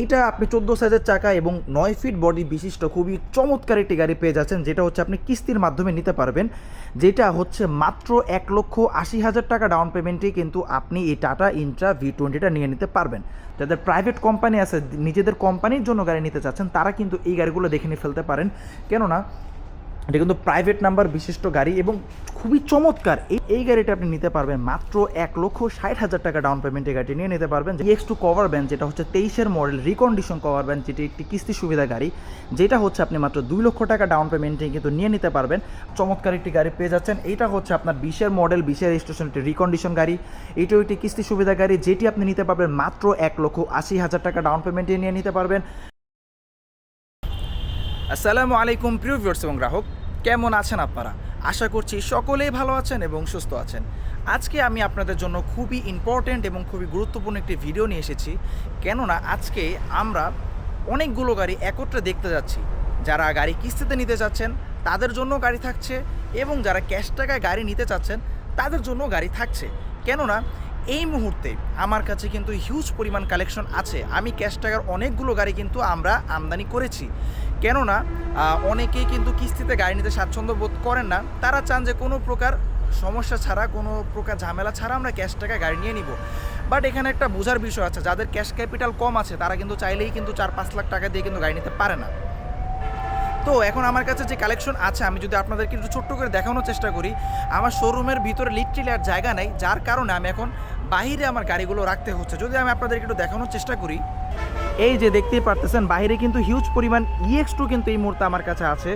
এইটা আপনি চোদ্দ সাইজের চাকা এবং নয় ফিট বডি বিশিষ্ট খুবই চমৎকার একটি গাড়ি পেয়ে যাচ্ছেন, যেটা হচ্ছে আপনি কিস্তির মাধ্যমে নিতে পারবেন, যেটা হচ্ছে মাত্র এক লক্ষ আশি হাজার টাকা ডাউন পেমেন্টেই কিন্তু আপনি এই টাটা ইন্ট্রা ভি টোয়েন্টিটা নিয়ে নিতে পারবেন। যাদের প্রাইভেট কোম্পানি আছে, নিজেদের কোম্পানির জন্য গাড়ি নিতে চাচ্ছেন, তারা কিন্তু এই গাড়িগুলো দেখে নিয়ে ফেলতে পারেন। কেননা এটা কিন্তু প্রাইভেট নাম্বার বিশিষ্ট গাড়ি এবং খুবই চমৎকার। এই এই গাড়িটা আপনি নিতে পারবেন মাত্র এক লক্ষ ষাট হাজার টাকা ডাউন পেমেন্টে গাড়িটি নিয়ে নিতে পারবেন। এক্স টু কভার ব্যান যেটা হচ্ছে তেইশের মডেল রিকন্ডিশন কভার ব্যান যেটি একটি কিস্তি সুবিধা গাড়ি, যেটা হচ্ছে আপনি মাত্র দুই লক্ষ টাকা ডাউন পেমেন্টে কিন্তু নিয়ে নিতে পারবেন। চমৎকার একটি গাড়ি পেয়ে যাচ্ছেন। এইটা হচ্ছে আপনার বিশের মডেল বিশের রেজিস্ট্রেশন একটি রিকন্ডিশন গাড়ি। এটাও একটি কিস্তি সুবিধা গাড়ি, যেটি আপনি নিতে পারবেন মাত্র এক লক্ষ আশি হাজার টাকা ডাউন পেমেন্টে নিয়ে নিতে পারবেন। আসসালামু আলাইকুম প্রিয় ভিউয়ার্স এবং গ্রাহক। কেমন আছেন আপনারা? আশা করছি সকলেই ভালো আছেন এবং সুস্থ আছেন। আজকে আমি আপনাদের জন্য খুবই ইম্পর্ট্যান্ট এবং খুবই গুরুত্বপূর্ণ একটি ভিডিও নিয়ে এসেছি। কেননা আজকে আমরা অনেকগুলো গাড়ি একত্রে দেখতে যাচ্ছি। যারা গাড়ি কিস্তিতে নিতে চাচ্ছেন তাদের জন্য গাড়ি থাকছে এবং যারা ক্যাশ টাকায় গাড়ি নিতে চাচ্ছেন, তাদের জন্য গাড়ি থাকছে। কেননা এই মুহূর্তে আমার কাছে কিন্তু হিউজ পরিমাণ কালেকশন আছে। আমি ক্যাশ টাকার অনেকগুলো গাড়ি কিন্তু আমরা আমদানি করেছি। কেননা অনেকেই কিন্তু কিস্তিতে গাড়ি নিতে স্বাচ্ছন্দ্য বোধ করেন না। তারা চান যে কোনো প্রকার সমস্যা ছাড়া, কোনো প্রকার ঝামেলা ছাড়া আমরা ক্যাশ টাকায় গাড়ি নিয়ে নিব। বাট এখানে একটা বোঝার বিষয় আছে, যাদের ক্যাশ ক্যাপিটাল কম আছে, তারা কিন্তু চাইলেই কিন্তু চার পাঁচ লাখ টাকা দিয়ে কিন্তু গাড়ি নিতে পারে না। তো এখন আমার কাছে যে কালেকশন আছে, আমি যদি আপনাদেরকে একটু ছোট্ট করে দেখানোর চেষ্টা করি, আমার শোরুমের ভিতরে লিটারেলি আর জায়গা নেই, যার কারণে আমি এখন বাইরে আমার গাড়িগুলো রাখতে হচ্ছে। যদি আমি আপনাদেরকে একটু দেখানোর চেষ্টা করি এই যে দেখতেই পারতেছেন বাইরে কিন্তু হিউজ পরিমাণ ইএক্স টু কিন্তু এই মুহূর্তে আমার কাছে আছে।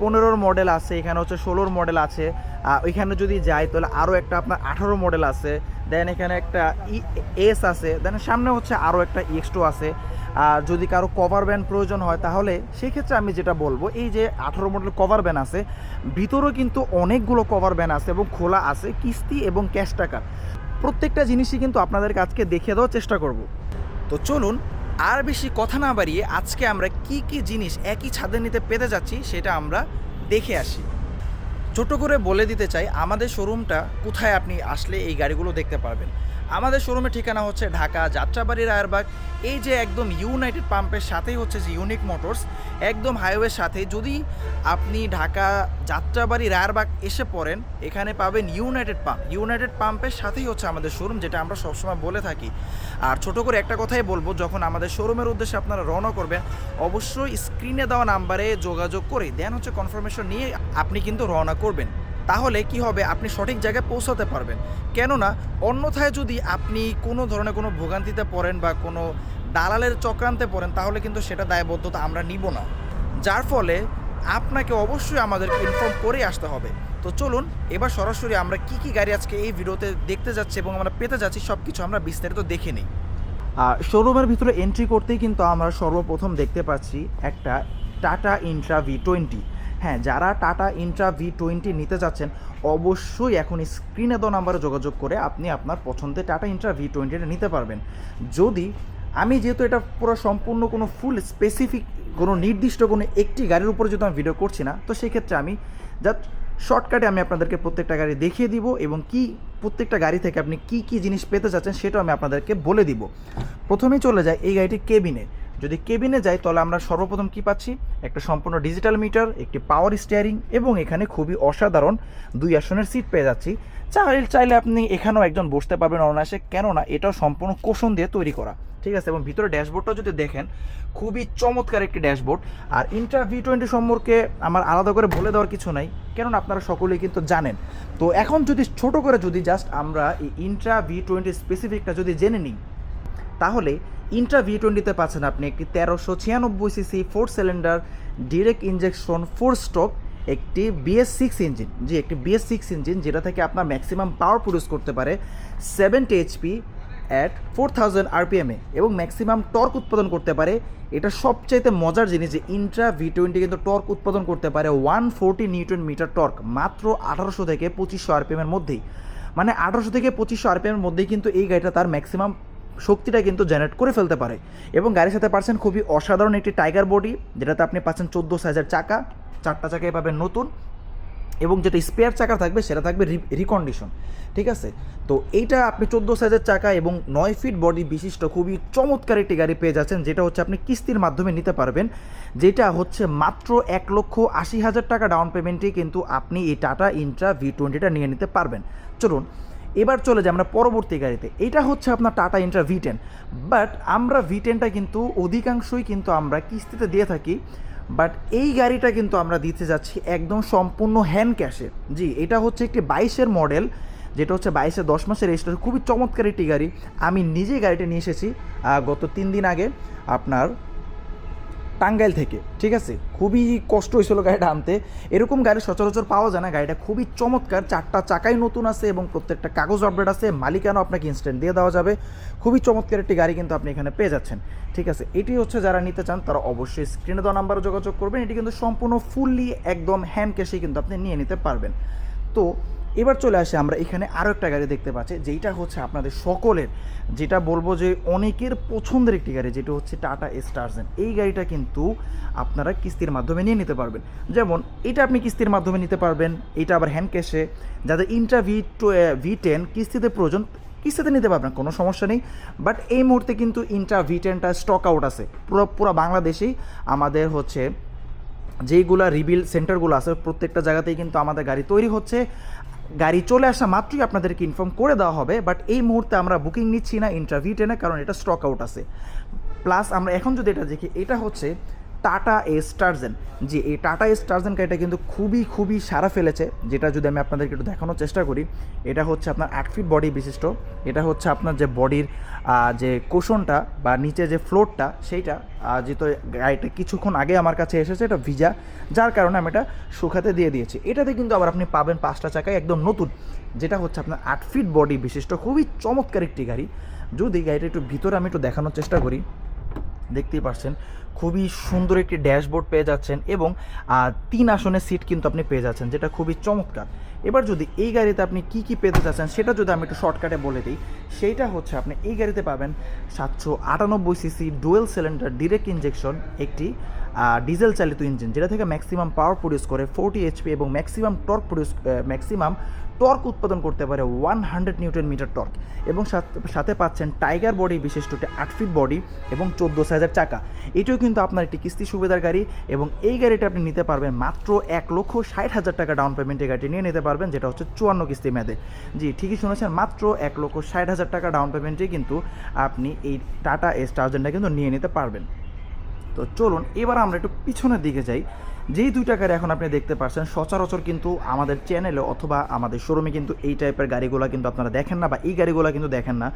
পনেরোর মডেল আছে, এখানে হচ্ছে ষোলোর মডেল আছে। ওইখানে যদি যাই তাহলে আরও একটা আপনার আঠারো মডেল আছে। দেন এখানে একটা ই এস আছে। দেন সামনে হচ্ছে আরও একটা ইএক্স টু আছে। আর যদি কারও কভার ব্যান্ড প্রয়োজন হয় তাহলে সেক্ষেত্রে আমি যেটা বলব, এই যে আঠারো মডেল কভার ব্যান আছে, ভিতরেও কিন্তু অনেকগুলো কভার ব্যান আছে এবং খোলা আছে কিস্তি এবং ক্যাশ টাকা প্রত্যেকটা জিনিসই কিন্তু আপনাদেরকে আজকে দেখিয়ে দেওয়ার চেষ্টা করব। তো চলুন আর বেশি কথা না বাড়িয়ে আজকে আমরা কি কি জিনিস একই ছাদের নিতে পেতে যাচ্ছি সেটা আমরা দেখে আসি। ছোট করে বলে দিতে চাই, আমাদের শোরুমটা কোথায় আপনি আসলে এই গাড়িগুলো দেখতে পারবেন? আমাদের শোরুমের ঠিকানা হচ্ছে ঢাকা, যাত্রাবাড়ি, রায়েরবাগ। এই যে একদম ইউনাইটেড পাম্পের সাথেই হচ্ছে যে ইউনিক মোটরস একদম হাইওয়ের সাথে যদি আপনি ঢাকা, যাত্রাবাড়ি, রায়েরবাগ এসে পড়েন, এখানে পাবেন ইউনাইটেড পাম্প ইউনাইটেড পাম্পের সাথেই হচ্ছে আমাদের শোরুম যেটা আমরা সবসময় বলে থাকি। আর ছোট করে একটা কথাই বলব, যখন আমাদের শোরুমের উদ্দেশ্যে আপনারা রওনা করবেন, অবশ্যই স্ক্রিনে দেওয়া নাম্বারে যোগাযোগ করে দেন হচ্ছে কনফার্মেশন নিয়ে আপনি কিন্তু রওনা করবেন। তাহলে কি হবে? আপনি সঠিক জায়গায় পৌঁছাতে পারবেন। কেননা, অন্যথায় যদি আপনি কোনো ধরনের কোনো ভোগান্তিতে পড়েন বা কোনো দালালের চক্রান্তে পড়েন, তাহলে কিন্তু সেটা দায়বদ্ধতা আমরা নিব না। যার ফলে আপনাকে অবশ্যই আমাদেরকে ইনফর্ম করে আসতে হবে। তো চলুন, এবার সরাসরি আমরা কি কি গাড়ি আজকে এই ভিডিওতে দেখতে যাচ্ছি এবং আমরা পেতে যাচ্ছি সব কিছু আমরা বিস্তারিত দেখে নিই। শোরুমের ভিতরে এন্ট্রি করতেই কিন্তু আমরা সর্বপ্রথম দেখতে পাচ্ছি একটা টাটা ইন্ট্রা ভি টোয়েন্টি হ্যাঁ যারা টাটা ইন্ট্রা ভি টোয়েন্টি নিতে যাচ্ছেন, অবশ্যই এখন স্ক্রিনে দেওয়া নাম্বারে যোগাযোগ করে আপনি আপনার পছন্দের টাটা ইন্ট্রা ভি টোয়েন্টিটা নিতে পারবেন। যদি আমি যেহেতু এটা পুরো সম্পূর্ণ কোনো ফুল স্পেসিফিক কোনো নির্দিষ্ট কোনো একটি গাড়ির উপরে যদি আমি ভিডিও করছি না, তো সেক্ষেত্রে আমি জাস্ট শর্টকাটে আমি আপনাদেরকে প্রত্যেকটা গাড়ি দেখিয়ে দিব এবং কি প্রত্যেকটা গাড়ি থেকে আপনি কি কি জিনিস পেতে চাচ্ছেন সেটাও আমি আপনাদেরকে বলে দিব। প্রথমেই চলে যায় এই গাড়িটি কেবিনে। যদি কেবিনে যাই, তাহলে আমরা সর্বপ্রথম কি পাচ্ছি? একটা সম্পূর্ণ ডিজিটাল মিটার, একটি পাওয়ার স্টিয়ারিং এবং এখানে খুবই অসাধারণ দুই আসনের সিট পেয়ে যাচ্ছি। চাইলে চাইলে আপনি এখানেও একজন বসতে পারবেন অনায়াসে, কেননা এটাও সম্পূর্ণ কোষণ দিয়ে তৈরি করা। ঠিক আছে? এবং ভিতরে ড্যাশবোর্ডটা যদি দেখেন, খুবই চমৎকার একটি ড্যাশবোর্ড। আর ইন্ট্রা ভি টোয়েন্টি সম্পর্কে আমার আলাদা করে বলে দেওয়ার কিছু নাই, কেননা আপনারা সকলেই কিন্তু জানেন। তো এখন যদি ছোট করে যদি জাস্ট আমরা এই ইন্ট্রা ভি টোয়েন্টি স্পেসিফিকটা যদি জেনে নিই, তাহলে ইন্ট্রা ভি টোয়েন্টিতে পাচ্ছেন আপনি একটি তেরোশো ছিয়ানব্বই CC four cylinder direct injection four stroke একটি বিএস সিক্স ইঞ্জিন জি, একটি বিএস সিক্স ইঞ্জিন যেটা থেকে আপনার ম্যাক্সিমাম পাওয়ার প্রডিউস করতে পারে seventy HP at four thousand আরপিএমে এবং ম্যাক্সিমাম টর্ক উৎপাদন করতে পারে। এটা সবচাইতে মজার জিনিস যে ইন্ট্রা ভি টোয়েন্টি কিন্তু টর্ক উৎপাদন করতে পারে one forty newton metre torque মাত্র আঠারোশো থেকে পঁচিশশো আরপিএমের মধ্যেই। মানে আঠারোশো থেকে পঁচিশশো আরপিএমের মধ্যেই কিন্তু এই গাড়িটা তার ম্যাক্সিমাম শক্তিটা কিন্তু জেনারেট করে ফেলতে পারে। এবং গাড়ির সাথে পাচ্ছেন খুবই অসাধারণ একটি টাইগার বডি যেটাতে আপনি পাচ্ছেন চোদ্দ সাইজের চাকা, চারটা চাকায় পাবেন নতুন, এবং যেটা স্পেয়ার চাকা থাকবে, সেটা থাকবে রিকন্ডিশন ঠিক আছে? তো এইটা আপনি চোদ্দ সাইজের চাকা এবং নয় ফিট বডি বিশিষ্ট খুবই চমৎকার একটি গাড়ি পেয়ে যাচ্ছেন, যেটা হচ্ছে আপনি কিস্তির মাধ্যমে নিতে পারবেন, যেটা হচ্ছে মাত্র এক লক্ষ আশি হাজার টাকা ডাউন পেমেন্টে কিন্তু আপনি এই টাটা ইন্ট্রা ভি টোয়েন্টিটা নিয়ে নিতে পারবেন। চলুন এবার চলে যাই আমরা পরবর্তী গাড়িতে। এটা হচ্ছে আপনার Tata Intra V ten but আমরা ভি টেনটা কিন্তু অধিকাংশই কিন্তু আমরা কিস্তিতে দিয়ে থাকি। বাট এই গাড়িটা কিন্তু আমরা দিতে যাচ্ছি একদম সম্পূর্ণ হ্যান্ড ক্যাশে জি, এটা হচ্ছে একটি বাইশের মডেল যেটা হচ্ছে বাইশে দশ মাসের রেজিস্টার খুবই চমৎকার একটি গাড়ি। আমি নিজে গাড়িটা নিয়ে এসেছি গত তিন দিন আগে। আপনার টাঙ্গাইল থেকে, ঠিক আছে? খুবই কষ্ট হয়েছিল গাড়িটা আনতে। এরকম গাড়ি সচরাচর পাওয়া যায় না। গাড়িটা খুবই চমৎকার। চারটা চাকাই নতুন আছে এবং প্রত্যেকটা কাগজ আপডেট আছে। মালিকানও আপনাকে ইনস্ট্যান্ট দিয়ে দেওয়া যাবে। খুবই চমৎকার একটি গাড়ি কিন্তু আপনি এখানে পেয়ে যাচ্ছেন, ঠিক আছে? এটি হচ্ছে যারা নিতে চান, তারা অবশ্যই স্ক্রিনে দেওয়া নাম্বারে যোগাযোগ করবেন। এটি কিন্তু সম্পূর্ণ ফুললি একদম হ্যান্ড ক্যাশেই কিন্তু আপনি নিয়ে নিতে পারবেন। তো এবার চলে আসে আমরা এখানে আরও একটা গাড়ি দেখতে পাচ্ছি, যেইটা হচ্ছে আপনাদের সকলের। যেটা বলব যে অনেকের পছন্দের একটি গাড়ি, যেটা হচ্ছে টাটা স্টারজেন এই গাড়িটা কিন্তু আপনারা কিস্তির মাধ্যমে নিয়ে নিতে পারবেন। যেমন, এটা আপনি কিস্তির মাধ্যমে নিতে পারবেন, এটা আবার হ্যান্ড ক্যাশে যাদের ইন্ট্রা ভি ভি টেন কিস্তিতে প্রয়োজন, কিস্তিতে নিতে পারবেন, কোনো সমস্যা নেই। বাট এই মুহূর্তে কিন্তু ইন্ট্রা ভি টেনটা স্টক আউট আছে। পুরো পুরো বাংলাদেশেই আমাদের হচ্ছে যেইগুলা রিবিল সেন্টারগুলো আছে, প্রত্যেকটা জায়গাতেই কিন্তু আমাদের গাড়ি তৈরি হচ্ছে। গাড়ি চলে আসা মাত্রই আপনাদেরকে ইনফর্ম করে দেওয়া হবে বাট এই মুহূর্তে আমরা বুকিং নিচ্ছি না ইন্টারভিউ টেনে কারণ এটা স্টক আউট আছে। প্লাস আমরা এখন যদি এটা দেখি, এটা হচ্ছে টাটা স্টারজেন জি এই টাটা স্টারজেন গাড়িটা কিন্তু খুবই খুবই সারা ফেলেছে, যেটা যদি আমি আপনাদেরকে একটু দেখানোর চেষ্টা করি, এটা হচ্ছে আপনার আট ফিট বডি বিশিষ্ট, এটা হচ্ছে আপনার যে বডির যে কোশনটা বা নিচে যে ফ্লোরটা, সেইটা যেহেতু গাড়িটা কিছুক্ষণ আগে আমার কাছে এসেছে, এটা ভিজা, যার কারণে আমি এটা শুকাতে দিয়ে দিয়েছি। এটাতে কিন্তু আবার আপনি পাবেন পাঁচটা চাকায় একদম নতুন, যেটা হচ্ছে আপনার আট ফিট বডি বিশিষ্ট, খুবই চমৎকার একটি গাড়ি। যদি গাড়িটা একটু ভিতরে আমি একটু দেখানোর চেষ্টা করি দেখতেই পাচ্ছেন খুবই সুন্দর একটি ড্যাশবোর্ড পেয়ে যাচ্ছেন এবং তিন আসনের সিট কিন্তু আপনি পেয়ে যাচ্ছেন, যেটা খুবই চমৎকার। এবার যদি এই গাড়িতে আপনি কি কি পেতে চাচ্ছেন, সেটা যদি আমি একটু শর্টকাটে বলে দিই, সেইটা হচ্ছে আপনি এই গাড়িতে পাবেন সাতশো আটানব্বই CC dual cylinder direct injection একটি ডিজেল চালিত ইঞ্জিন, যেটা থেকে ম্যাক্সিমাম পাওয়ার প্রডিউস করে, ফোরটি এইচপি এবং maximum torque produce maximum torque উৎপাদন করতে পারে one hundred newton metre torque এবং সাথে- পাচ্ছেন টাইগার বডি বিশিষ্ট একটি আট ফিট বডি এবং চোদ্দ সাইজের চাকা। এটিও কিন্তু আপনার একটি কিস্তি সুবিধার গাড়ি এবং এই গাড়িটা আপনি নিতে পারবেন মাত্র এক লক্ষ ষাট হাজার টাকা ডাউন পেমেন্টে গাড়িটি নিয়ে নিতে পারবেন, যেটা হচ্ছে চুয়ান্ন কিস্তি মেয়াদে। জি, ঠিকই শুনেছেন, মাত্র এক লক্ষ ষাট হাজার টাকা ডাউন পেমেন্টে কিন্তু আপনি এই টাটা এস টার্জেনটা কিন্তু নিয়ে নিতে পারবেন। তো চলুন, এবার আমরা একটু পিছনের দিকে যাই। যেই দুই টাকার এখন আপনি দেখতে পাচ্ছেন সচরাচর কিন্তু আমাদের চ্যানেলে অথবা আমাদের শোরুমে কিন্তু এই টাইপের গাড়িগুলো কিন্তু আপনারা দেখেন না বা এই গাড়িগুলো কিন্তু দেখেন না।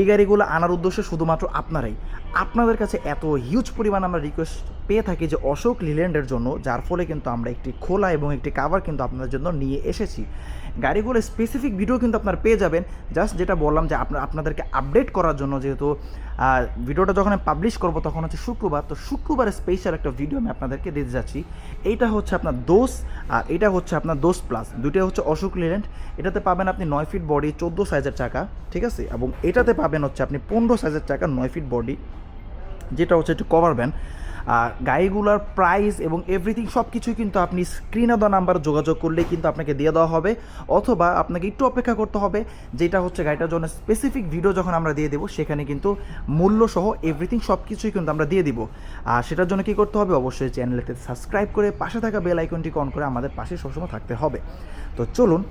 এই গাড়িগুলো আনার উদ্দেশ্য শুধুমাত্র আপনারাই। আপনাদের কাছে এত হিউজ পরিমাণ আমরা রিকোয়েস্ট পেয়ে থাকি যে অশোক লিল্যান্ডের জন্য, যার ফলে কিন্তু আমরা একটি খোলা এবং একটি কাভার কিন্তু আপনাদের জন্য নিয়ে এসেছি। গাড়িগুলো স্পেসিফিক ভিডিও কিন্তু আপনার পেয়ে যাবেন। জাস্ট যেটা বললাম যে আপনার, আপনাদেরকে আপডেট করার জন্য যেহেতু ভিডিওটা যখন আমি পাবলিশ করব তখন হচ্ছে শুক্রবার, তো শুক্রবারে স্পেশাল একটা ভিডিও আমি আপনাদেরকে দিতে যাচ্ছি। এইটা হচ্ছে আপনার দোষ আর এটা হচ্ছে আপনার দোষ প্লাস দুইটা হচ্ছে অশোক লিল্যান্ড এটাতে পাবেন আপনি নয় ফিট বডি চোদ্দ সাইজের চাকা, ঠিক আছে? এবং এটাতে পাবেন হচ্ছে আপনি পনেরো সাইজের চাকা, নয় ফিট বডি যেটা হচ্ছে একটু কভার ভ্যান গাড়িগুলোর প্রাইস এবং এভরিথিং সব কিছুই কিন্তু আপনি স্ক্রিনে দেওয়া নাম্বার যোগাযোগ করলেই কিন্তু আপনাকে দিয়ে দেওয়া হবে। অথবা আপনাকে একটু অপেক্ষা করতে হবে, যেটা হচ্ছে গাড়িটার জন্য স্পেসিফিক ভিডিও যখন আমরা দিয়ে দেবো, সেখানে কিন্তু মূল্য সহ এভরিথিং সব কিছুই কিন্তু আমরা দিয়ে দিব। আর সেটার জন্য কী করতে হবে, অবশ্যই চ্যানেলটি সাবস্ক্রাইব করে পাশে থাকা বেল আইকনটি অন করে আমাদের পাশে সবসময় থাকতে হবে। তো চলুন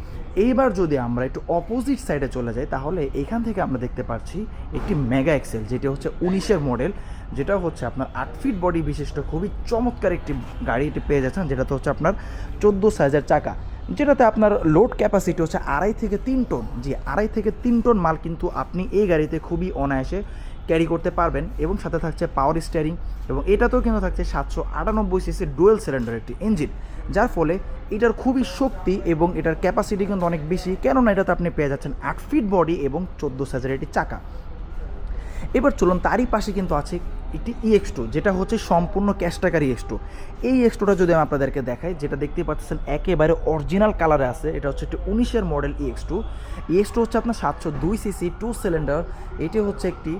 এইবার যদি আমরা একটু অপোজিট সাইডে চলে যাই, তাহলে এখান থেকে আমরা দেখতে পাচ্ছি একটি মেগা এক্সেল যেটি হচ্ছে উনিশের মডেল যেটা হচ্ছে আপনার আট ফিট বডি বিশিষ্ট, খুবই চমৎকার একটি গাড়ি এটি পেয়ে যাচ্ছেন, যেটাতে হচ্ছে আপনার চোদ্দ সাইজের চাকা। যেটাতে আপনার লোড ক্যাপাসিটি হচ্ছে আড়াই থেকে তিন টন জি, আড়াই থেকে তিন টন মাল কিন্তু আপনি এই গাড়িতে খুবই অনায়াসে ক্যারি করতে পারবেন এবং সাথে থাকছে পাওয়ার স্টিয়ারিং এবং এটাতেও কিন্তু থাকছে সাতশো আটানব্বই সিসি ডুয়েল সিলিন্ডার একটি ইঞ্জিন যার ফলে এটার খুবই শক্তি এবং এটার ক্যাপাসিটি কিন্তু অনেক বেশি। কেননা এটাতে আপনি পেয়ে যাচ্ছেন আট ফিট বডি এবং চোদ্দ একটি চাকা। এবার চলুন, তারই পাশে কিন্তু আছে একটি ইএক্স টু যেটা হচ্ছে সম্পূর্ণ ক্যাশ টাকার ইএক্স টু এই এক্স টুটা যদি আমি আপনাদেরকে দেখাই, যেটা দেখতে পাচ্ছেন, একেবারে অরিজিনাল কালারে আছে, এটা হচ্ছে একটি উনিশের model EX two EX two হচ্ছে আপনার সাতশো দুই সিসি টু সিলিন্ডার এটি হচ্ছে একটি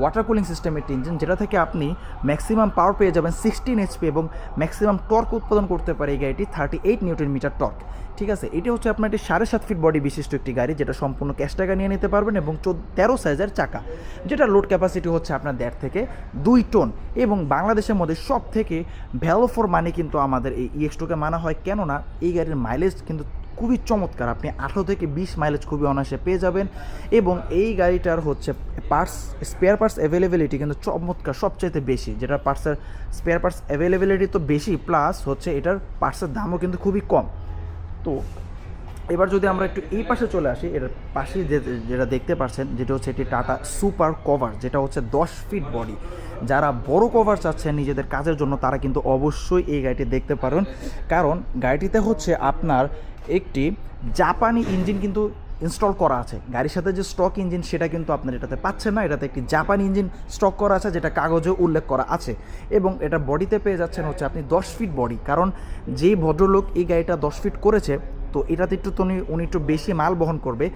ওয়াটার কুলিং সিস্টেমের একটি ইঞ্জিন যেটা থেকে আপনি ম্যাক্সিমাম পাওয়ার পেয়ে যাবেন সিক্সটিন এইচপি এবং ম্যাক্সিমাম টর্ক উৎপাদন করতে পারে এই গাড়িটি thirty eight newton metre torque ঠিক আছে, এটি হচ্ছে আপনার একটি সাড়ে সাত ফিট বডি বিশিষ্ট একটি গাড়ি, যেটা সম্পূর্ণ ক্যাশ টাকা নিয়ে নিতে পারবেন এবং চোদ্দ তেরো সাইজের চাকা যেটা লোড ক্যাপাসিটি হচ্ছে আপনার দেড় থেকে দুই টন এবং বাংলাদেশের মধ্যে সব থেকে ভ্যালো ফর মানি কিন্তু আমাদের এই ইএক্স টুকে মানা হয়। কেননা, এই গাড়ির মাইলেজ কিন্তু খুবই চমৎকার, আপনি আঠারো থেকে বিশ মাইলেজ খুবই অনায়াসে পেয়ে যাবেন এবং এই গাড়িটার হচ্ছে পার্টস স্পেয়ার পার্টস অ্যাভেলেবিলিটি কিন্তু চমৎকার, সবচাইতে বেশি যেটা পার্টসের স্পেয়ার পার্টস অ্যাভেলেবিলিটি তো বেশি প্লাস হচ্ছে এটার পার্টসের দামও কিন্তু খুবই কম। তো এবার যদি আমরা একটু এই পাশে চলে আসি, এর পাশে যে, যেটা দেখতে পাচ্ছেন যেটা হচ্ছে একটি টাটা সুপার কভার যেটা হচ্ছে দশ ফিট বডি যারা বড় কভার চাচ্ছেন নিজেদের কাজের জন্য, তারা কিন্তু অবশ্যই এই গাড়িটি দেখতে পারেন। কারণ গাড়িটিতে হচ্ছে আপনার একটি জাপানি ইঞ্জিন কিন্তু ইনস্টল করা আছে। গাড়ির সাথে যে স্টক ইঞ্জিন সেটা কিন্তু আপনার এটাতে পাচ্ছেন না। এটাতে একটি জাপানি ইঞ্জিন স্টক করা আছে, যেটা কাগজে উল্লেখ করা আছে। এবং এটা বডিতে পেয়ে যাচ্ছেন হচ্ছে আপনি দশ ফিট বডি কারণ যেই ভদ্রলোক এই গাড়িটা দশ ফিট করেছে, তো এটাতে একটু তো উনি একটু বেশি মাল বহন করবে।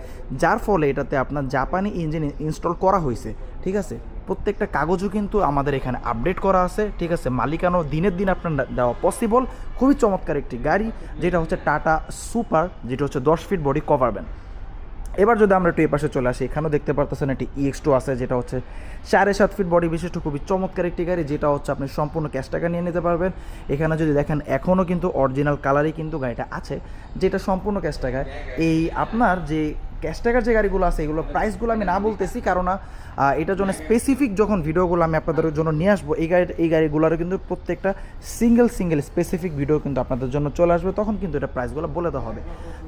যার ফলে এটাতে আপনার জাপানি ইঞ্জিন ইনস্টল করা হয়েছে, ঠিক আছে? প্রত্যেকটা কাগজও কিন্তু আমাদের এখানে আপডেট করা আছে, ঠিক আছে? মালিকানো দিনের দিন আপনার দেওয়া পসিবল খুবই চমৎকার একটি গাড়ি, যেটা হচ্ছে টাটা সুপার যেটা হচ্ছে দশ ফিট বডি কভার ব্যান এবার যদি আমরা একটু এ পাশে চলে আসি, এখানেও দেখতে পারতেছেন একটি ইএক্স টু আছে, যেটা হচ্ছে সাড়ে সাত ফিট বডি বিশিষ্ট, খুবই চমৎকার একটি গাড়ি, যেটা হচ্ছে আপনি সম্পূর্ণ ক্যাশ টাকা নিয়ে নিতে পারবেন। এখানে যদি দেখেন, এখনও কিন্তু অরিজিনাল কালারই কিন্তু গাড়িটা আছে, যেটা সম্পূর্ণ ক্যাশ টাকায়। এই আপনার যে ক্যাশ টাকার যে গাড়িগুলো আছে এগুলো প্রাইসগুলো আমি না বলতেছি কারণ এটার জন্য স্পেসিফিক যখন ভিডিওগুলো আমি আপনাদের জন্য নিয়ে আসব, এই গাড়ি এই গাড়িগুলোরও কিন্তু প্রত্যেকটা সিঙ্গেল সিঙ্গেল স্পেসিফিক ভিডিও কিন্তু আপনাদের জন্য চলে আসবে, তখন কিন্তু এটা প্রাইসগুলো বলে দেওয়া হবে।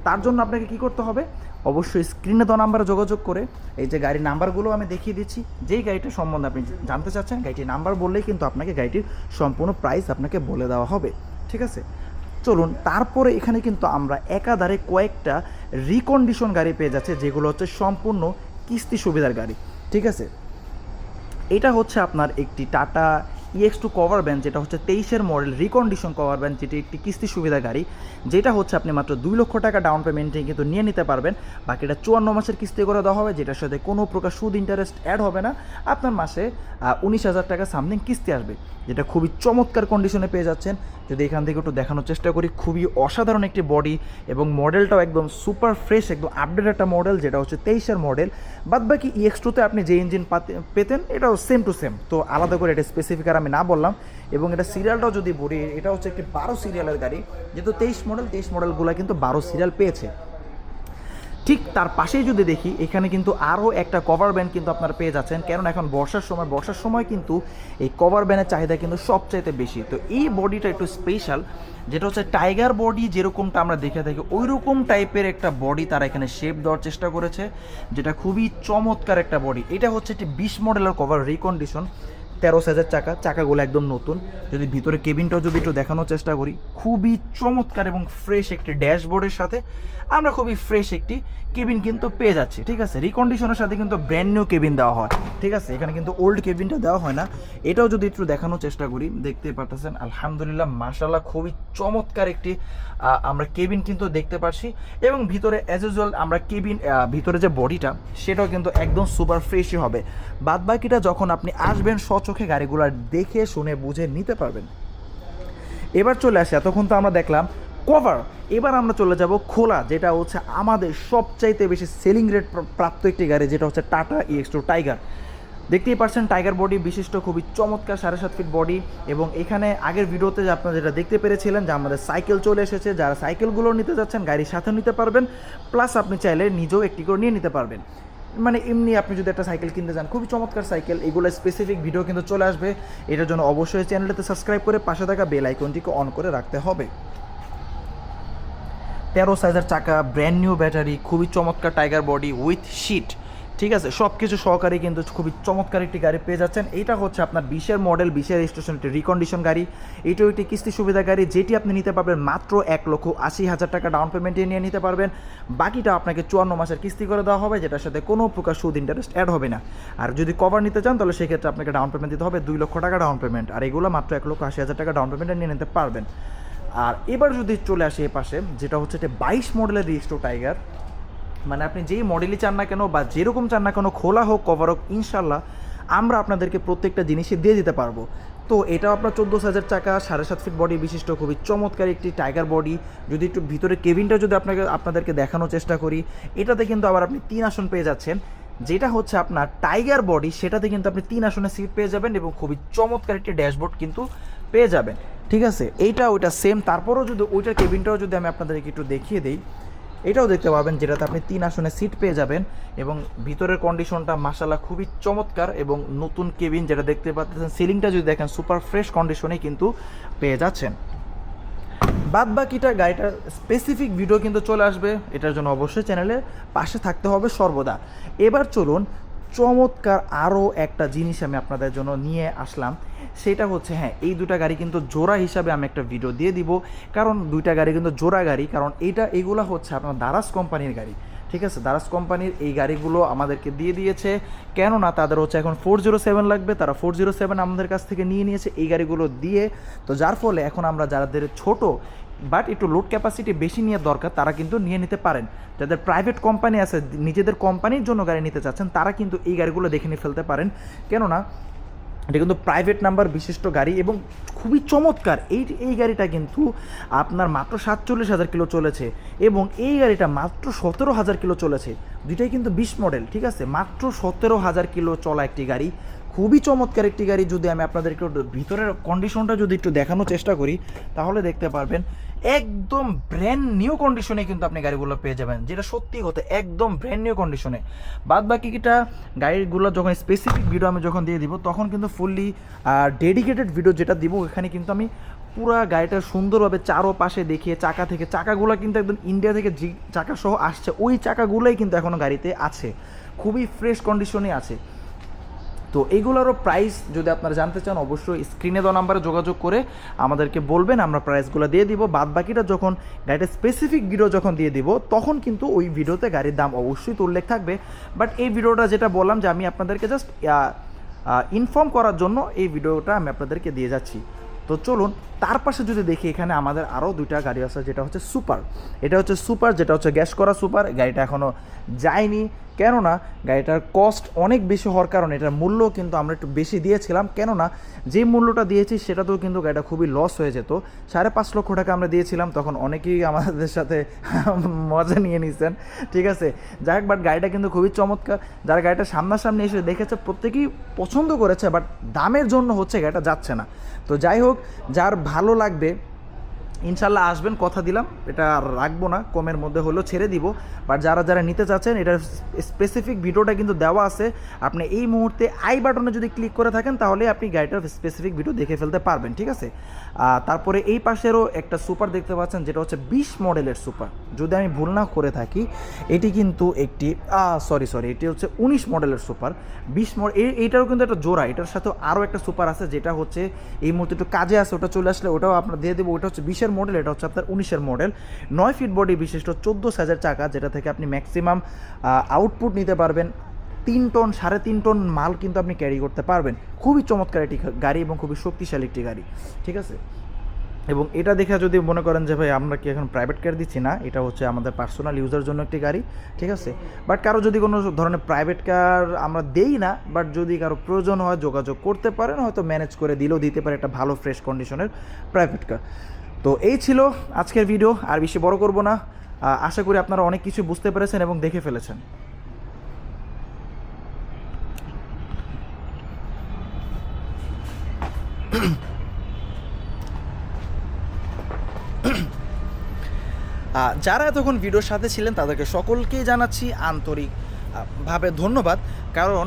তার জন্য আপনাকে কি করতে হবে? অবশ্যই স্ক্রিনে দেওয়া নাম্বারে যোগাযোগ করে, এই যে গাড়ির নাম্বারগুলো আমি দেখিয়ে দিচ্ছি, যেই গাড়িটা সম্বন্ধে আপনি জানতে চাচ্ছেন, গাড়িটির নাম্বার বললেই কিন্তু আপনাকে গাড়িটির সম্পূর্ণ প্রাইস আপনাকে বলে দেওয়া হবে, ঠিক আছে? চলুন, তারপরে এখানে কিন্তু আমরা একাধারে কয়েকটা রিকন্ডিশন গাড়ি পেয়ে যাচ্ছে, যেগুলো হচ্ছে সম্পূর্ণ কিস্তি সুবিধার গাড়ি, ঠিক আছে? এটা হচ্ছে আপনার একটি টাটা ইএক্স টু কভার ব্যান্ড যেটা হচ্ছে তেইশের মডেল রিকন্ডিশন কভার ব্যান্ড যেটি একটি কিস্তি সুবিধা গাড়ি, যেটা হচ্ছে আপনি মাত্র দুই লক্ষ টাকা ডাউন পেমেন্টে কিন্তু নিয়ে নিতে পারবেন। বাকিটা চুয়ান্ন মাসের কিস্তি করে দেওয়া হবে, যেটার সাথে কোনো প্রকার সুদ ইন্টারেস্ট অ্যাড হবে না। আপনার মাসে উনিশ হাজার টাকা সামথিং কিস্তি আসবে, যেটা খুবই চমৎকার কন্ডিশনে পেয়ে যাচ্ছেন। যদি এখান থেকে একটু দেখানোর চেষ্টা করি, খুবই অসাধারণ একটি বডি এবং মডেলটাও একদম সুপার ফ্রেশ একদম আপডেট একটা মডেল যেটা হচ্ছে তেইশের মডেল বাদ বাকি ইএক্স টুতে আপনি যে ইঞ্জিন পেতেন, এটাও সেম টু সেম তো আলাদা করে এটা স্পেসিফিক আর আমি না বললাম, এবং এটা সিরিয়ালটাও যদি বলি, এটা হচ্ছে একটি বারো সিরিয়ালের গাড়ি, যেহেতু তেইশ মডেল তেইশ মডেলগুলো কিন্তু বারো সিরিয়াল পেয়েছে। ঠিক তার পাশেই যদি দেখি, এখানে কিন্তু আরও একটা কভার ব্যান্ড কিন্তু আপনারা পেয়ে যাচ্ছেন কারণ এখন বর্ষার সময় বর্ষার সময় কিন্তু এই কভার ব্যানের চাহিদা কিন্তু সবচাইতে বেশি। তো এই বডিটা একটু স্পেশাল যেটা হচ্ছে টাইগার বডি যেরকমটা আমরা দেখে থাকি ওই রকম টাইপের একটা বডি তারা এখানে শেপ দেওয়ার চেষ্টা করেছে, যেটা খুবই চমৎকার একটা বডি এটা হচ্ছে একটি বিশ মডেলের কভার রিকন্ডিশন তেরো সাইজের চাকা, চাকাগুলো একদম নতুন। যদি ভিতরে কেবিনটাও যদি একটু দেখানোর চেষ্টা করি, খুবই চমৎকার এবং ফ্রেশ একটি ড্যাশবোর্ডের সাথে আমরা খুবই ফ্রেশ একটি কেবিন কিন্তু পেয়ে যাচ্ছি, ঠিক আছে? রিকন্ডিশনের সাথে কিন্তু ব্র্যান্ড নিউ কেবিন দেওয়া হয়, ঠিক আছে? এখানে কিন্তু ওল্ড কেবিনটা দেওয়া হয় না। এটাও যদি একটু দেখানোর চেষ্টা করি, দেখতে পারতেছেন, আলহামদুলিল্লাহ মাশাল্লাহ খুবই চমৎকার একটি আমরা কেবিন কিন্তু দেখতে পাচ্ছি এবং ভিতরে অ্যাজ ইউজুয়াল আমরা কেবিন ভিতরে যে বডিটা, সেটাও কিন্তু একদম সুপার ফ্রেশই হবে। বাদ বাকিটা যখন আপনি আসবেন স্বচোখে গাড়িগুলো দেখে, শুনে, বুঝে নিতে পারবেন। এবার চলে আসি, এতক্ষণ তো আমরা দেখলাম কভার এবার আমরা চলে যাব খোলা, যেটা হচ্ছে আমাদের সবচাইতে বেশি সেলিং রেট প্রাপ্ত একটি গাড়ি, যেটা হচ্ছে টাটা ইএক্স টু টাইগার দেখতেই পাচ্ছেন টাইগার বডি বিশিষ্ট, খুবই চমৎকার সাড়ে সাত ফিট বডি এবং এখানে আগের ভিডিওতে যে আপনারা যেটা দেখতে পেরেছিলেন যে আমাদের সাইকেল চলে এসেছে, যারা সাইকেলগুলো নিতে যাচ্ছেন গাড়ির সাথে নিতে পারবেন প্লাস আপনি চাইলে নিজেও একটি করে নিয়ে নিতে পারবেন। মানে এমনি আপনি যদি একটা সাইকেল কিনতে যান, খুবই চমৎকার সাইকেল, এগুলো স্পেসিফিক ভিডিও কিন্তু চলে আসবে। এটার জন্য অবশ্যই চ্যানেলটাতে সাবস্ক্রাইব করে পাশে থাকা বেল আইকনটিকে অন করে রাখতে হবে। তেরো সাইজের চাকা ব্র্যান্ড নিউ ব্যাটারি খুবই চমৎকার টাইগার বডি উইথ শিট ঠিক আছে সব কিছু সহকারে কিন্তু খুবই চমৎকার একটি গাড়ি পেয়ে যাচ্ছেন। এইটা হচ্ছে আপনার বিশের মডেল, বিশের রেজিস্ট্রেশন, একটি রিকন্ডিশন গাড়ি। এটাও একটি কিস্তি সুবিধা গাড়ি, যেটি আপনি নিতে পারবেন মাত্র এক লক্ষ আশি হাজার টাকা ডাউন পেমেন্টে নিয়ে নিতে পারবেন। বাকিটা আপনাকে চুয়ান্ন মাসের কিস্তি করে দেওয়া হবে, যেটার সাথে কোনো প্রকার সুদ ইন্টারেস্ট অ্যাড হবে না। আর যদি কভার নিতে চান, তাহলে সেক্ষেত্রে আপনাকে ডাউন পেমেন্ট দিতে হবে দুই লক্ষ টাকা ডাউন পেমেন্ট আর এগুলো মাত্র এক লক্ষ আশি হাজার টাকা ডাউন পেমেন্টে নিয়ে নিতে পারবেন। আর এবার যদি চলে আসে এ পাশে, যেটা হচ্ছে এটা বাইশ মডেলের রিস্টো টাইগার মানে আপনি যেই মডেলই চান না কেন বা যেরকম চান না কেন, খোলা হোক কভার হোক ইনশাল্লাহ আমরা আপনাদেরকে প্রত্যেকটা জিনিসই দিয়ে দিতে পারব। তো এটাও আপনার চোদ্দ হাজার টাকা সাড়ে সাত ফিট বডি বিশিষ্ট, খুবই চমৎকার একটি টাইগার বডি যদি একটু ভিতরে কেবিনটা যদি আপনাকে, আপনাদেরকে দেখানোর চেষ্টা করি, এটাতে কিন্তু আবার আপনি তিন আসন পেয়ে যাচ্ছেন। যেটা হচ্ছে আপনার টাইগার বডি সেটাতে কিন্তু আপনি তিন আসনের সিট পেয়ে যাবেন এবং খুবই চমৎকার একটি ড্যাশবোর্ড কিন্তু পেয়ে যাবেন। ঠিক আছে? এইটা ওইটা সেম তারপরেও যদি ওইটার কেবিনটাও যদি আমি আপনাদেরকে একটু দেখিয়ে দিই এটাও দেখতে পাবেন যেটাতে আপনি তিন আসনে সিট পেয়ে যাবেন এবং ভিতরের কন্ডিশনটা মাসালা খুবই চমৎকার এবং নতুন কেবিন যেটা দেখতে পাচ্ছেন সিলিংটা যদি দেখেন সুপার ফ্রেশ কন্ডিশনে কিন্তু পেয়ে যাচ্ছেন। বাদ বাকিটা গাড়িটার স্পেসিফিক ভিডিও কিন্তু চলে আসবে, এটার জন্য অবশ্যই চ্যানেলে পাশে থাকতে হবে সর্বদা। এবার চলুন চমৎকার আরও একটা জিনিস আমি আপনাদের জন্য নিয়ে আসলাম। সেটা হচ্ছে হ্যাঁ এই দুটা গাড়ি কিন্তু জোড়া হিসাবে আমি একটা ভিডিও দিয়ে দিব। কারণ দুইটা গাড়ি কিন্তু জোড়া গাড়ি, কারণ এইটা এগুলো হচ্ছে আপনার দারাস কোম্পানির গাড়ি। ঠিক আছে? দারাস কোম্পানির এই গাড়িগুলো আমাদেরকে দিয়ে দিয়েছে। কেননা তাদের হচ্ছে এখন ফোর জিরো সেভেন লাগবে, তারা ফোর জিরো সেভেন আমাদের কাছ থেকে নিয়ে নিয়েছে এই গাড়িগুলো দিয়ে। তো যার ফলে এখন আমরা যাদের ছোট বাট একটু লোড ক্যাপাসিটি বেশি নেওয়ার দরকার, তারা কিন্তু নিয়ে নিতে পারেন। যাদের প্রাইভেট কোম্পানি আছে, নিজেদের কোম্পানির জন্য গাড়ি নিতে চাচ্ছেন, তারা কিন্তু এই গাড়িগুলো দেখে নিয়ে ফেলতে পারেন। কেননা, এটা কিন্তু প্রাইভেট নাম্বার বিশিষ্ট গাড়ি এবং খুবই চমৎকার। এই এই গাড়িটা কিন্তু আপনার মাত্র সাতচল্লিশ হাজার কিলো চলেছে এবং এই গাড়িটা মাত্র সতেরো হাজার কিলো চলেছে। দুইটাই কিন্তু বিশ মডেল ঠিক আছে? মাত্র সতেরো হাজার কিলো চলা একটি গাড়ি। খুবই চমৎকার একটি গাড়ি যদি আমি আপনাদেরকে ভিতরের কন্ডিশনটা যদি একটু দেখানোর চেষ্টা করি, তাহলে দেখতে পারবেন একদম ব্র্যান্ড নিউ কন্ডিশনে কিন্তু আপনি গাড়িগুলো পেয়ে যাবেন, যেটা সত্যি কথা একদম ব্র্যান্ড নিউ কন্ডিশনে বাদ বাকিটা গাড়িগুলো যখন স্পেসিফিক ভিডিও আমি যখন দিয়ে দিব, তখন কিন্তু ফুললি ডেডিকেটেড ভিডিও যেটা দিব এখানে কিন্তু আমি পুরো গাড়িটা সুন্দরভাবে চারো পাশে দেখিয়ে চাকা থেকে, চাকাগুলো কিন্তু একদম ইন্ডিয়া থেকে যে চাকা সহ আসছে, ওই চাকাগুলোই কিন্তু এখনও গাড়িতে আছে। খুবই ফ্রেশ কন্ডিশনে আছে। তো এইগুলোরও প্রাইস যদি আপনারা জানতে চান, অবশ্যই স্ক্রিনে দেওয়া নাম্বারে যোগাযোগ করে আমাদেরকে বলবেন, আমরা প্রাইসগুলো দিয়ে দিব। বাদ বাকিটা যখন গাড়িটা স্পেসিফিক ভিডিও যখন দিয়ে দিব, তখন কিন্তু ওই ভিডিওতে গাড়ির দাম অবশ্যই তো উল্লেখ থাকবে। বাট এই ভিডিওটা যেটা বললাম যে আমি আপনাদেরকে জাস্ট ইনফর্ম করার জন্য এই ভিডিওটা আমি আপনাদেরকে দিয়ে যাচ্ছি। তো চলুন, তার পাশে যদি দেখি এখানে আমাদের আরও দুইটা গাড়ি আছে, যেটা হচ্ছে সুপার এটা হচ্ছে সুপার যেটা হচ্ছে গ্যাস করা সুপার গাড়িটা এখনও যায়নি। কেননা গাড়িটার কস্ট অনেক বেশি হওয়ার কারণে এটার মূল্য কিন্তু আমরা একটু বেশি দিয়েছিলাম। কেননা যে মূল্যটা দিয়েছি সেটাতেও কিন্তু গাড়িটা খুবই লস হয়ে যেত। সাড়ে পাঁচ লক্ষ টাকা আমরা দিয়েছিলাম, তখন অনেকেই আমাদের সাথে মজা নিয়ে নিছেন, ঠিক আছে? যাই হোক বাট গাড়িটা কিন্তু খুবই চমৎকার। যারা গাড়িটা সামনাসামনি এসে দেখেছে, প্রত্যেকেই পছন্দ করেছে বাট দামের জন্য হচ্ছে গাড়িটা যাচ্ছে না। তো যাই হোক, যার ভালো লাগবে ইনশাল্লাহ আসবেন, কথা দিলাম। এটা আর রাখব না, কমের মধ্যে হলেও ছেড়ে দিব। বাট যারা যারা নিতে চাচ্ছেন, এটার স্পেসিফিক ভিডিওটা কিন্তু দেওয়া আছে। আপনি এই মুহূর্তে আই বাটনে যদি ক্লিক করে থাকেন, তাহলে আপনি গাড়িটার স্পেসিফিক ভিডিও দেখে ফেলতে পারবেন, ঠিক আছে? তারপরে এই পাশেরও একটা সুপার দেখতে পাচ্ছেন, যেটা হচ্ছে বিশ মডেলের সুপার। যদি আমি ভুল না করে থাকি, এটি কিন্তু একটি সরি সরি এটি হচ্ছে উনিশ মডেলের সুপার। বিশ মডেল এইটারও কিন্তু একটা জোড়া, এটার সাথে আরও একটা সুপার আছে, যেটা হচ্ছে এই মুহূর্তে একটু কাজে আছে, ওটা চলে আসলে ওটাও আপনার দিয়ে দেবো, ওটা হচ্ছে বিশের মডেল, এটা হচ্ছে আপনার উনিশের মডেল। নয় ফিট বডি বিশিষ্ট চোদ্দ সাইজের চাকা, যেটা থেকে আপনি ম্যাক্সিমাম আউটপুট নিতে পারবেন। তিন টন, সাড়ে তিন টন মাল কিন্তু আপনি ক্যারি করতে পারবেন। খুবই চমৎকার একটি গাড়ি এবং খুবই শক্তিশালী একটি গাড়ি, ঠিক আছে? এবং এটা দেখে যদি মনে করেন যে, ভাই, আমরা কি এখন প্রাইভেট কার দিচ্ছি না? এটা হচ্ছে আমাদের পার্সোনাল ইউজার জন্য একটি গাড়ি, ঠিক আছে? বাট কারও যদি কোনো ধরনের প্রাইভেট কার আমরা দেই না বাট যদি কারও প্রয়োজন হয়, যোগাযোগ করতে পারেন, হয়তো ম্যানেজ করে দিলেও দিতে পারে একটা ভালো ফ্রেশ কন্ডিশনের প্রাইভেট কার তো এই ছিল আজকের ভিডিও আর বেশি বড় করব না। আশা করি আপনারা অনেক কিছু বুঝতে পেরেছেন এবং দেখে ফেলেছেন। যারা এতক্ষণ ভিডিওর সাথে ছিলেন তাদেরকে সকলকেই জানাচ্ছি আন্তরিক ভাবে ধন্যবাদ। কারণ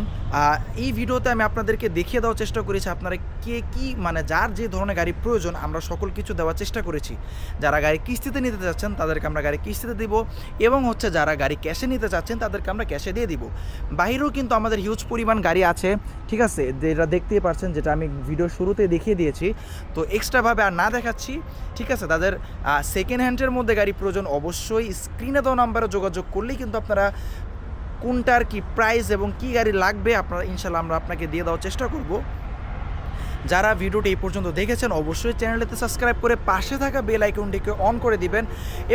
এই ভিডিওতে আমি আপনাদেরকে দেখিয়ে দেওয়ার চেষ্টা করেছি আপনারা কে কি মানে যার যে ধরনের গাড়ি প্রয়োজন, আমরা সকল কিছু দেওয়ার চেষ্টা করেছি। যারা গাড়ি কিস্তিতে নিতে চাচ্ছেন তাদেরকে আমরা গাড়ি কিস্তিতে দিব এবং হচ্ছে যারা গাড়ি ক্যাশে নিতে চাচ্ছেন তাদেরকে আমরা ক্যাশে দিয়ে দিব। বাইরেও কিন্তু আমাদের হিউজ পরিমাণ গাড়ি আছে, ঠিক আছে? যেটা দেখতেই পারছেন, যেটা আমি ভিডিও শুরুতে দেখিয়ে দিয়েছি। তো এক্সট্রাভাবে আর না দেখাচ্ছি, ঠিক আছে? তাদের সেকেন্ড হ্যান্ডের মধ্যে গাড়ি প্রয়োজন অবশ্যই। স্ক্রিনে দেওয়া নাম্বারে যোগাযোগ করলেই কিন্তু আপনারা কোনটার কি প্রাইস এবং কি গাড়ি লাগবে আপনারা ইনশাল্লাহ আমরা আপনাকে দিয়ে দেওয়ার চেষ্টা করব। যারা ভিডিওটি এই পর্যন্ত দেখেছেন, অবশ্যই চ্যানেলটিতে সাবস্ক্রাইব করে পাশে থাকা বেল আইকনটিকে অন করে দিবেন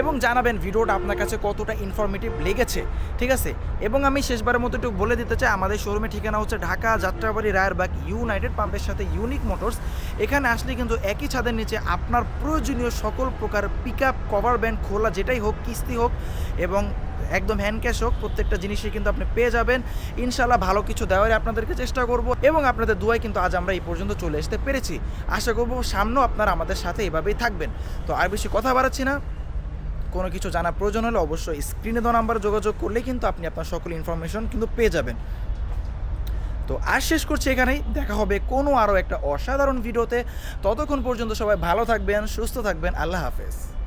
এবং জানাবেন ভিডিওটা আপনার কাছে কতটা ইনফরমেটিভ লেগেছে, ঠিক আছে? এবং আমি শেষবারের মতো একটু বলে দিতে চাই, আমাদের শোরুমের ঠিকানা হচ্ছে ঢাকা, যাত্রাবাড়ি, রায়েরবাগ, ইউনাইটেড পাম্পের সাথে ইউনিক মোটরস এখানে আসলে কিন্তু একই ছাদের নিচে আপনার প্রয়োজনীয় সকল প্রকার পিক আপ কভার ব্যান্ড খোলা যেটাই হোক, কিস্তি হোক এবং একদম হ্যান্ড ক্যাশ হোক, প্রত্যেকটা জিনিসই কিন্তু আপনি পেয়ে যাবেন। ইনশাল্লাহ ভালো কিছু দেওয়ার আপনাদেরকে চেষ্টা করব এবং আপনাদের দুয়াই কিন্তু আজ আমরা এই পর্যন্ত চলে আসতে পেরেছি। আশা করব সামনেও আপনারা আমাদের সাথে এভাবেই থাকবেন। তো আর বেশি কথা বাড়াচ্ছি না। কোনো কিছু জানার প্রয়োজন হলে অবশ্যই স্ক্রিনে দেওয়া নাম্বারে যোগাযোগ করলে কিন্তু আপনি আপনার সকল ইনফরমেশন কিন্তু পেয়ে যাবেন। তো আর শেষ করছি এখানেই। দেখা হবে কোনো আরও একটা অসাধারণ ভিডিওতে ততক্ষণ পর্যন্ত সবাই ভালো থাকবেন, সুস্থ থাকবেন। আল্লাহ হাফেজ।